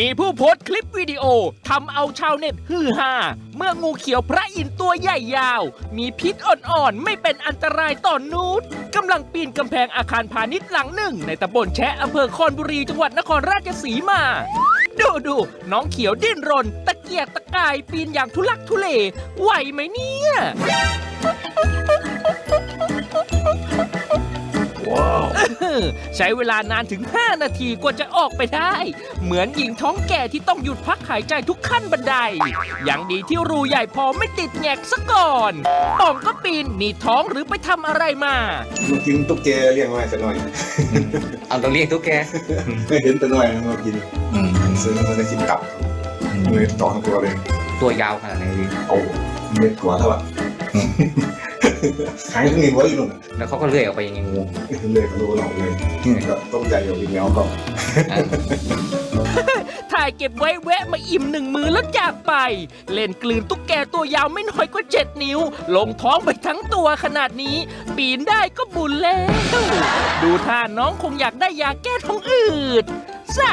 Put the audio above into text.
มีผู้โพสต์คลิปวิดีโอทำเอาชาวเน็ตฮือฮาเมื่องูเขียวพระอินทร์ตัวใหญ่ยาว มีพิษอ่อนๆ ไม่เป็นอันตรายต่อนูษกำลังปีนกำแพงอาคารพาณิชย์หลังหนึ่ง ในตำบลแชะอำเภอคอนบุรีจังหวัดนครราชสีมา ดูดูน้องเขียวดิ้นรน ตะเกียกตะกายปีนอย่างทุลักทุเลไหวไหมเนี่ย ใช้เวลานานถึง 5 นาทีกว่าจะออกไปได้ เหมือนหญิงท้องแก่ที่ต้องหยุดพักหายใจทุกขั้นบันได อย่างดีที่รูใหญ่พอไม่ติดแงกซะก่อนป่องก็ปีนหนีท้องหรือไปทำอะไรมามันกินตุ๊กแกเลี้ยงไว้สักหน่อย เอาต้องเรียกตุ๊กแกไม่เห็นแต่หน่อยมันมากินซื้อมันจะกินกลับเลยต่อทั้งตัวเลย ตัวยาวขนาดไหนพี่เอาเม็ดหัวเท่าไหร่ หายทั้งนี้ไว้อยู่นู่นแล้วเขาก็เลื่อยออกไปยังไงงูเลยก็รู้หนอกเลยก็ต้องใจอยู่อีกแล้วก็อะถ่ายเก็บไว้แวะมาอิ่มหนึ่งมือแล้วจากไป เล่นกลืนตุ๊กแกตัวยาวไม่น้อยกว่า7นิ้ว ลงท้องไปทั้งตัวขนาดนี้ ปีนได้ก็บุญแล้ว ดูท่าน้องคงอยากได้ยาแก้ท้องอืดซะ